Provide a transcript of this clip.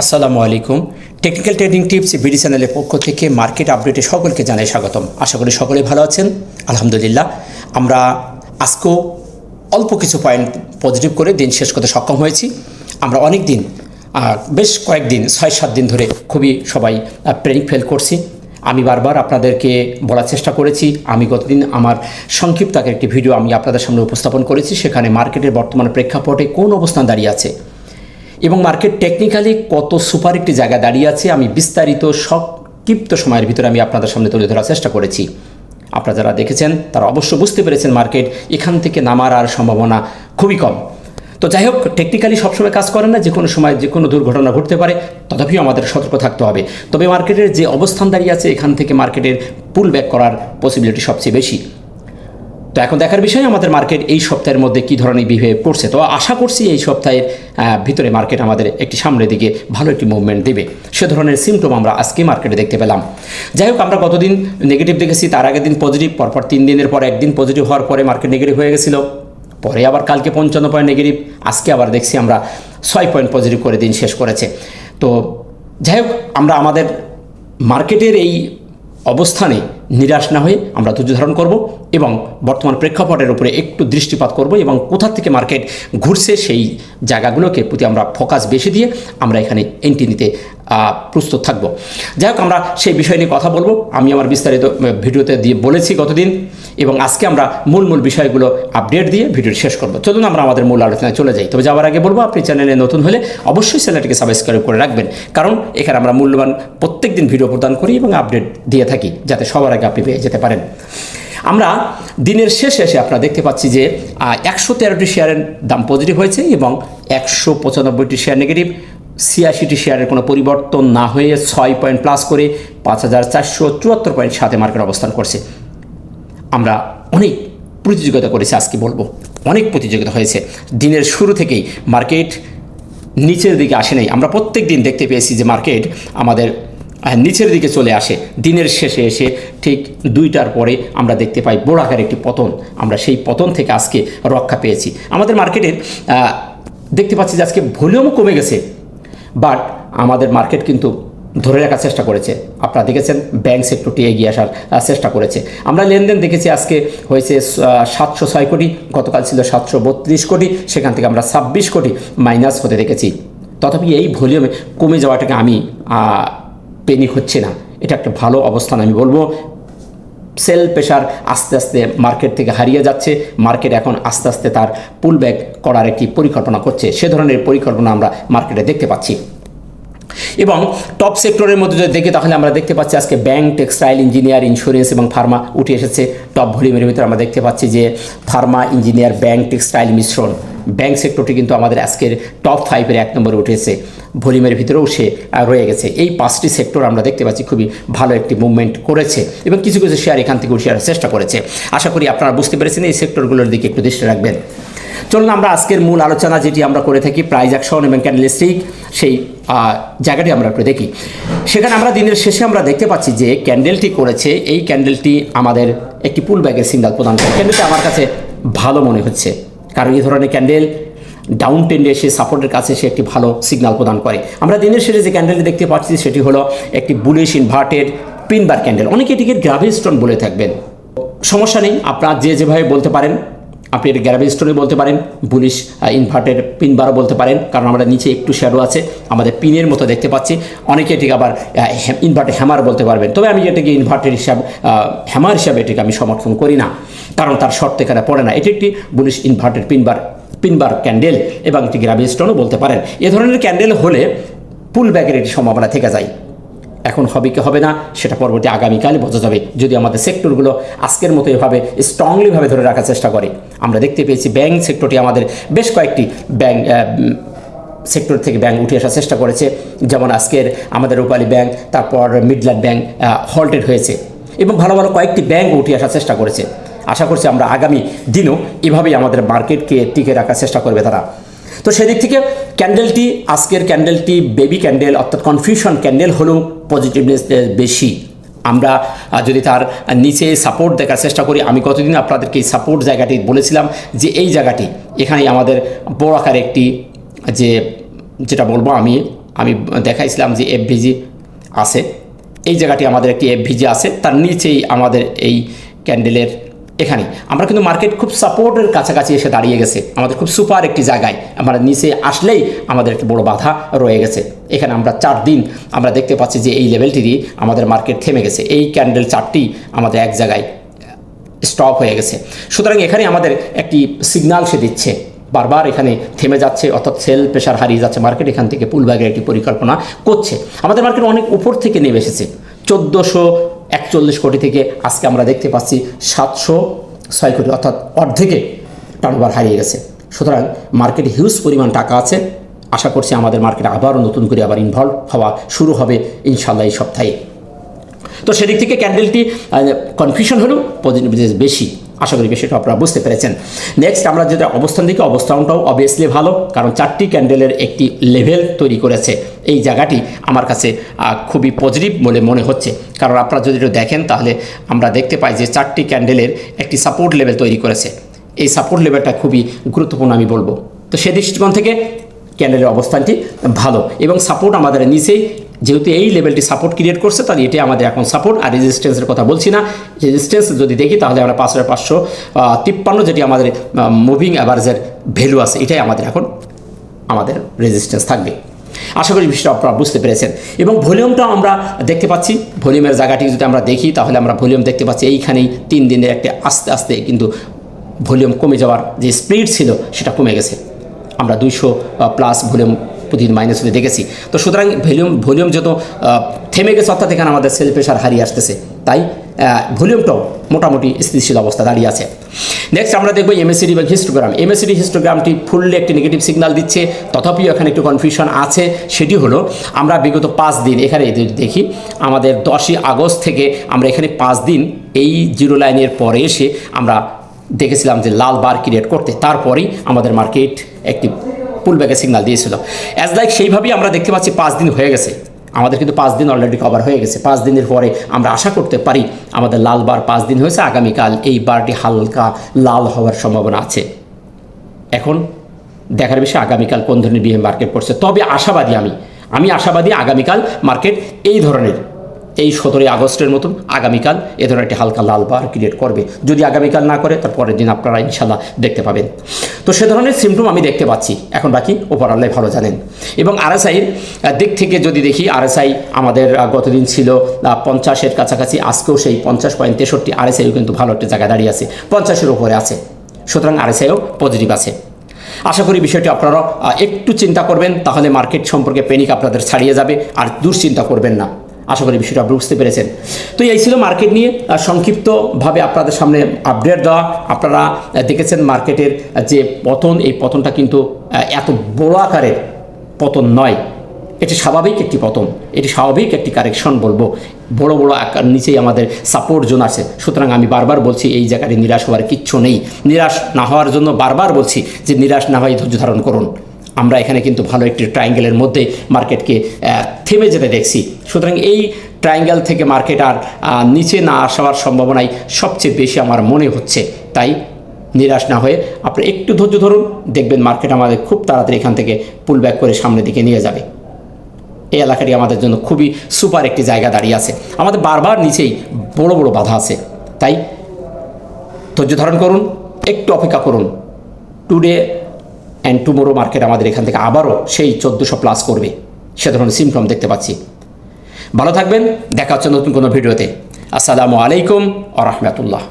আসসালামু আলাইকুম। Technical trading tips BD চ্যানেলের পক্ষ থেকে মার্কেট আপডেটে সকলকে জানাই স্বাগতম। আশা করি সকলে ভালো আছেন। আলহামদুলিল্লাহ, আমরা আজকেও অল্প কিছু পয়েন্ট পজিটিভ করে দিন শেষ করতে সক্ষম হয়েছি। আমরা অনেক দিন বেশ কয়েকদিন, ছয় সাত দিন ধরে খুবই সবাই প্রেরিং ফেল করছি। আমি বারবার আপনাদেরকে বলার চেষ্টা করেছি। আমি গতদিন আমার সংক্ষিপ্ত একটি ভিডিও আমি আপনাদের সামনে উপস্থাপন করেছি। সেখানে মার্কেটের বর্তমান প্রেক্ষাপটে কোন অবস্থান দাঁড়িয়ে আছে? এবং মার্কেট টেকনিক্যালি কত সুপার একটি জায়গায় দাঁড়িয়ে আছে, আমি বিস্তারিত সংক্ষিপ্ত সময়ের ভিতরে আমি আপনাদের সামনে তুলে ধরার চেষ্টা করেছি। আপনারা যারা দেখেছেন, তারা অবশ্য বুঝতে পেরেছেন মার্কেট এখান থেকে নামার আর সম্ভাবনা খুবই কম। তো যাই হোক টেকনিক্যালি সবসময় কাজ করে না যে কোনো সময় যে কোনো দুর্ঘটনা ঘটতে পারে, তথাপিও আমাদের সতর্ক থাকতে হবে। তবে মার্কেটের যে অবস্থান দাঁড়িয়ে আছে, এখান থেকে মার্কেটের পুল ব্যাক করার পসিবিলিটি সবচেয়ে বেশি। তো এখন দেখার বিষয়, আমাদের মার্কেট এই সপ্তাহের মধ্যে কী ধরনের বিহেভ করছে? তো আশা করছি এই সপ্তাহের ভিতরে মার্কেট আমাদের একটি সামনের দিকে ভালো একটি মুভমেন্ট দেবে। সে ধরনের সিমটম আমরা আজকে মার্কেটে দেখতে পেলাম। যাই হোক, আমরা গতদিন নেগেটিভ দেখেছি, তার আগের দিন পজিটিভ পরপর তিন দিনের পর একদিন পজিটিভ হওয়ার পরে মার্কেট নেগেটিভ হয়ে গেছিল। পরে আবার কালকে পঞ্চান্ন পয়েন্ট নেগেটিভ আজকে আবার দেখছি আমরা ছয় পয়েন্ট পজিটিভ করে দিন শেষ করেছে। তো যাই হোক, আমরা আমাদের মার্কেটের এই অবস্থানে নিরাশ না হয়ে আমরা ধৈর্য ধারণ করব এবং বর্তমান প্রেক্ষাপটের উপরে একটু দৃষ্টিপাত করব এবং কোথা থেকে মার্কেট ঘুরছে সেই জায়গাগুলোকে প্রতি আমরা ফোকাস বেশি দিয়ে আমরা এখানে এন্ট্রি নিতে প্রস্তুত থাকব। যাই হোক আমরা সেই বিষয় নিয়ে কথা বলব। আমি আমার বিস্তারিত ভিডিওতে দিয়ে বলেছি গতদিন, এবং আজকে আমরা মূল মূল বিষয়গুলো আপডেট দিয়ে ভিডিও শেষ করব। চলুন আমরা আমাদের মূল আলোচনায় চলে যাই। তবে যাওয়ার আগে বলব, আপনি চ্যানেলে নতুন হলে অবশ্যই চ্যানেলটিকে সাবস্ক্রাইব করে রাখবেন। কারণ এখানে আমরা মূল্যবান প্রত্যেক দিন ভিডিও প্রদান করি এবং আপডেট দিয়ে থাকি, যাতে সবার আগে আপনি পেয়ে যেতে পারেন। আমরা দিনের শেষে এসে আপনারা দেখতে পাচ্ছি যে একশো তেরোটি শেয়ারের দাম পজিটিভ হয়েছে এবং একশো পঁচানব্বইটি শেয়ার নেগেটিভ ছিয়াশিটি শেয়ারের কোনো পরিবর্তন না হয়ে ছয় পয়েন্ট প্লাস করে পাঁচ হাজার চারশো চুয়াত্তর পয়েন্ট সাথে মার্কেট অবস্থান করছে। আমরা অনেক প্রতিযোগিতা করেছি, আজকে বলব। অনেক প্রতিযোগিতা হয়েছে। দিনের শুরু থেকেই মার্কেট নিচের দিকে আসে নাই। আমরা প্রত্যেক দিন দেখতে পেয়েছি যে মার্কেট আমাদের নিচের দিকে চলে আসে। দিনের শেষে এসে ঠিক দুইটার পরে আমরা দেখতে পাই বড় আকার একটি পতন। আমরা সেই পতন থেকে আজকে রক্ষা পেয়েছি। আমাদের মার্কেটের দেখতে পাচ্ছি যে আজকে ভলিউমও কমে গেছে। বাট আমাদের মার্কেট কিন্তু ধরে রাখার চেষ্টা করেছে। আপনারা দেখেছেন, ব্যাংক সেক্টরটি এগিয়ে আসার চেষ্টা করেছে। আমরা লেনদেন দেখেছি আজকে হয়েছে সাতশো ছয় কোটি, গতকাল ছিল সাতশো বত্রিশ কোটি, সেখান থেকে আমরা ছাব্বিশ কোটি মাইনাস হতে দেখেছি। তথাপি এই ভলিউমে কমে যাওয়াটাকে আমি পেনি হচ্ছে না। এটা একটা ভালো অবস্থান আমি বলব। সেল প্রেশার আস্তে আস্তে মার্কেট থেকে হারিয়ে যাচ্ছে। মার্কেট এখন আস্তে আস্তে তার পুল ব্যাক করার একটি পরিকল্পনা করছে। সে ধরনের পরিকল্পনা আমরা মার্কেটে দেখতে পাচ্ছি। এবং টপ সেক্টরের মধ্যে যদি দেখি, তাহলে আমরা দেখতে পাচ্ছি আজকে ব্যাংক টেক্সটাইল ইঞ্জিনিয়ার ইন্স্যুরেন্স এবং ফার্মা উঠে এসেছে। টপ ভলিউমের ভিতরে আমরা দেখতে পাচ্ছি যে ফার্মা ইঞ্জিনিয়ার ব্যাংক টেক্সটাইল মিশ্রণ। ব্যাংক সেক্টরটি কিন্তু আমাদের আজকের টপ ফাইভের এক নম্বরে উঠেছে ভলিউমের ভিতরেও সে রয়ে গেছে। এই পাঁচটি সেক্টর আমরা দেখতে পাচ্ছি খুবই ভালো একটি মুভমেন্ট করেছে এবং কিছু কিছু শেয়ার এখান থেকে আসার চেষ্টা করেছে। আশা করি আপনারা বুঝতে পেরেছেন এই সেক্টরগুলোর দিকে একটু দৃষ্টি রাখবেন। চলুন আমরা আজকের মূল আলোচনা যেটি আমরা করে থাকি প্রাইজ অ্যাকশন এবং ক্যান্ডেলস্টিক সেই জায়গাটি আমরা একটু দেখি। সেখানে আমরা দিনের শেষে আমরা দেখতে পাচ্ছি যে ক্যান্ডেলটি করেছে। এই ক্যান্ডেলটি আমাদের একটি পুল ব্যাগের সিগনাল প্রদান করে। ক্যান্ডেলটি আমার কাছে ভালো মনে হচ্ছে। কারণ এই ধরনের ক্যান্ডেল ডাউন টেন্ডে সে সাপোর্টের কাছে সে একটি ভালো সিগনাল প্রদান করে। আমরা দিনের শেষে যে ক্যান্ডেলটি দেখতে পাচ্ছি, সেটি হলো একটি বুলিশ ইনভার্টেড পিনবার ক্যান্ডেল অনেকে এটিকে গ্রাভি স্টোন বলে থাকবেন। সমস্যা নেই, আপনারা যে যেভাবে বলতে পারেন আপনি এটা গ্যারাবি স্টোনে বলতে পারেন বুলিশ ইনভার্টেড পিন বারও বলতে পারেন, কারণ আমরা নিচে একটু শ্যাডো আছে, আমাদের পিনের মতো দেখতে পাচ্ছি। অনেকে এটিকে আবার ইনভার্টেড হ্যামার বলতে পারবেন। তবে আমি এটাকে ইনভার্টেড হিসাব হ্যামার হিসাবে এটিকে আমি সমর্থন করি না, কারণ তার শর্ত এখানে পড়ে না। এটি একটি bullish inverted pin bar pin bar candle এবং একটি গ্রাভি স্টোনও বলতে পারেন। এ ধরনের ক্যান্ডেল হলে পুল ব্যাগের একটি সম্ভাবনা থেকে যায়। এখন হবে কি হবে না, সেটা পরবর্তী আগামীকালে বোঝা যাবে। যদি আমাদের সেক্টরগুলো আজকের মতো এভাবে স্ট্রংলিভাবে ধরে রাখার চেষ্টা করে। আমরা দেখতে পেয়েছি ব্যাংক সেক্টরটি আমাদের বেশ কয়েকটি ব্যাংক সেক্টর থেকে ব্যাংক উঠে আসার চেষ্টা করেছে। যেমন আজকের আমাদের রূপালী ব্যাংক তারপর মিডল্যান্ড ব্যাংক হল্টেড হয়েছে। এবং ভালো ভালো কয়েকটি ব্যাংক উঠে আসার চেষ্টা করেছে। আশা করছি আমরা আগামী দিনও এভাবেই আমাদের মার্কেটকে টিকে রাখার চেষ্টা করবে তারা। তো সেদিক থেকে ক্যান্ডেলটি আজকের ক্যান্ডেলটি বেবি ক্যান্ডেল অর্থাৎ কনফিউশন ক্যান্ডেল হলেও পজিটিভনেস বেশি। আমরা যদি তার নিচে সাপোর্ট দেখার চেষ্টা করি, আমি কতদিন আপনাদেরকে এই সাপোর্ট জায়গাটি বলেছিলাম যে এই জায়গাটি, এখানেই আমাদের বড় আকার একটি, যে যেটা বলব আমি আমি দেখাইছিলাম যে এফভিজি আছে। এই জায়গাটি আমাদের একটি এফভিজি আছে, তার নিচেই আমাদের এই ক্যান্ডেলের এখানে আমরা কিন্তু মার্কেট খুব সাপোর্টের কাছাকাছি এসে দাঁড়িয়ে গেছে। আমাদের খুব সুপার একটি জায়গায়। আমরা নিচে আসলেই আমাদের একটি বড় বাধা রয়ে গেছে। এখানে আমরা চার দিন আমরা দেখতে পাচ্ছি যে এই লেভেলটিরই আমাদের মার্কেট থেমে গেছে। এই ক্যান্ডেল চারটি আমাদের এক জায়গায় স্টপ হয়ে গেছে। সুতরাং এখানে আমাদের একটি সিগনাল সে দিচ্ছে। বারবার এখানে থেমে যাচ্ছে, অর্থাৎ সেল প্রেশার হারিয়ে যাচ্ছে মার্কেট এখান থেকে পুলব্যাগের একটি পরিকল্পনা করছে। আমাদের মার্কেট অনেক উপর থেকে নেমে এসেছে। চোদ্দোশো একচল্লিশ কোটি থেকে আজকে আমরা দেখতে পাচ্ছি সাতশো ছয় কোটি, অর্থাৎ অর্ধেকে টার্নওভার হারিয়ে গেছে। সুতরাং মার্কেটে হিউজ পরিমাণ টাকা আছে। আশা করছি আমাদের মার্কেট আবারও নতুন করে আবার ইনভলভ হওয়া শুরু হবে ইনশাল্লাহ এই সপ্তাহে। তো সেদিক থেকে ক্যান্ডেলটি কনফিউশন হলেও বেশি, আশা করি বিষয়টা আপনারা বুঝতে পেরেছেন। নেক্সট আমরা যেটা অবস্থান দেখি, অবস্থানটাও অবভিয়াসলি ভালো, কারণ চারটি ক্যান্ডেলের একটি লেভেল তৈরি করেছে। এই জায়গাটি আমার কাছে খুবই পজিটিভ বলে মনে হচ্ছে। কারণ আপনারা যদি একটু দেখেন, তাহলে আমরা দেখতে পাই যে চারটি ক্যান্ডেলের একটি সাপোর্ট লেভেল তৈরি করেছে। এই সাপোর্ট লেভেলটা খুবই গুরুত্বপূর্ণ আমি বলব। তো সে দৃষ্টিকোণ থেকে ক্যান্ডেলের অবস্থানটি ভালো এবং সাপোর্ট আমাদের নিচেই, যেহেতু এই লেভেলটি সাপোর্ট ক্রিয়েট করছে, তাহলে এটি আমাদের এখন সাপোর্ট আর রেজিস্ট্যান্সের কথা বলছি না। রেজিস্ট্যান্স যদি দেখি, তাহলে আমরা পাঁচ হাজার পাঁচশো তিপ্পান্ন যেটি আমাদের মুভিং অ্যাভারেজের ভ্যালু আছে, এটাই আমাদের এখন, আমাদের রেজিস্ট্যান্স থাকবে। আশা করি বিষয়টা আপনারা বুঝতে পেরেছেন। এবং ভলিউমটাও আমরা দেখতে পাচ্ছি। ভলিউমের জায়গাটি যদি আমরা দেখি, তাহলে আমরা ভলিউম দেখতে পাচ্ছি, এইখানেই তিন দিনের একটা আস্তে আস্তে কিন্তু ভলিউম কমে যাওয়ার যে স্পিড ছিল, সেটা কমে গেছে। আমরা দুইশো প্লাস ভলিউম প্রতিদিন মাইনাস হতে দেখেছি। তো সুতরাং ভলিউম ভলিউম যত থেমে গেছে অর্থাৎ এখানে আমাদের সেল প্রেশার হারিয়ে আসতেছে। তাই ভলিউমটাও মোটামুটি স্থিতিশীল অবস্থা দাঁড়িয়ে আছে। নেক্সট আমরা দেখব এমএসিডি বা হিস্টোগ্রাম এমএসিডি হিস্টোগ্রামটি ফুললি একটি নেগেটিভ সিগন্যাল দিচ্ছে। তথাপিও এখানে একটু কনফিউশন আছে। সেটি হলো, আমরা বিগত পাঁচ দিন, এখানে দেখি, আমাদের দশই আগস্ট থেকে আমরা এখানে পাঁচ দিন এই জিরো লাইনের পরে এসে আমরা দেখেছিলাম যে লাল বার ক্রিয়েট করতে। তারপরেই আমাদের মার্কেট একটি পুলব্যাকের সিগনাল দিয়েছিল। অ্যাজ লাইক সেইভাবেই আমরা দেখতে পাচ্ছি পাঁচ দিন হয়ে গেছে। আমাদের কিন্তু পাঁচ দিন অলরেডি কভার হয়ে গেছে। পাঁচ দিনের পরে আমরা আশা করতে পারি আমাদের লাল বার পাঁচ দিন হয়েছে। আগামীকাল এই বারটি হালকা লাল হওয়ার সম্ভাবনা আছে। এখন দেখার বিষয় আগামীকাল কোন ধরনের বিহে মার্কেট পড়ছে। তবে আশাবাদী আমি। আমি আশাবাদী আগামীকাল মার্কেট এই ধরনের এই সতেরোই আগস্টের মতন আগামীকাল এ ধরনের একটি হালকা লাল বার ক্রিয়েট করবে। যদি আগামীকাল না করে তার পরের দিন আপনারা ইনশাল্লাহ দেখতে পাবেন। তো সে ধরনের সিমটম আমি দেখতে পাচ্ছি। এখন বাকি ওপর আল্লাহ ভালো জানেন। এবং আরএসআইয়ের দিক থেকে যদি দেখি আরএসআই আমাদের গতদিন ছিল পঞ্চাশের কাছাকাছি, আজকেও সেই পঞ্চাশ পয়েন্ট তেষট্টি আরএসআইও কিন্তু ভালো একটা জায়গায় দাঁড়িয়ে আছে। পঞ্চাশের উপরে আছে। সুতরাং আরএসআইও পজিটিভ আছে। আশা করি বিষয়টি আপনারা একটু চিন্তা করবেন, তাহলে মার্কেট সম্পর্কে পেনিক আপনাদের ছাড়িয়ে যাবে, আর দুশ্চিন্তা করবেন না। আশা করি বিষয়টা আপনি বুঝতে পেরেছেন। তো এই ছিল মার্কেট নিয়ে সংক্ষিপ্তভাবে আপনাদের সামনে আপডেট দেওয়া। আপনারা দেখেছেন মার্কেটের যে পতন, এই পতনটা কিন্তু এত বড় আকারের পতন নয়। এটি স্বাভাবিক একটি পতন। এটি স্বাভাবিক একটি কারেকশন বলব। বড় বড় আকার নিচেই আমাদের সাপোর্ট জোন আছে। সুতরাং আমি বারবার বলছি, এই জায়গায় নিরাশ হওয়ার কিচ্ছু নেই। নিরাশ না হওয়ার জন্য বারবার বলছি যে নিরাশ না হয়ে ধৈর্য ধারণ করুন। আমরা এখানে কিন্তু ভালো একটি ট্রায়াঙ্গেলের মধ্যে মার্কেটকে থেমে যেতে দেখছি। সুতরাং এই ট্রায়াঙ্গেল থেকে মার্কেট আর নিচে না আসার সম্ভাবনাই সবচেয়ে বেশি আমার মনে হচ্ছে। তাই নিরাশ না হয়ে আপনি একটু ধৈর্য ধরুন, দেখবেন মার্কেট আমাদের খুব তাড়াতাড়ি এখান থেকে পুল ব্যাক করে সামনের দিকে নিয়ে যাবে। এই এলাকাটি আমাদের জন্য খুবই সুপার একটি জায়গা দাঁড়িয়ে আছে। আমাদের বারবার নিচেই বড় বড় বাধা আছে। তাই ধৈর্য ধারণ করুন, একটু অপেক্ষা করুন। টুডে অ্যান্ড টুমোরো মার্কেট আমাদের এখান থেকে আবারও সেই চোদ্দোশো প্লাস করবে। সে ধরনের সিমটম দেখতে পাচ্ছি। ভালো থাকবেন, দেখা হচ্ছে নতুন কোনো ভিডিওতে। আসসালামু আলাইকুম আ রহমতুল্লাহ।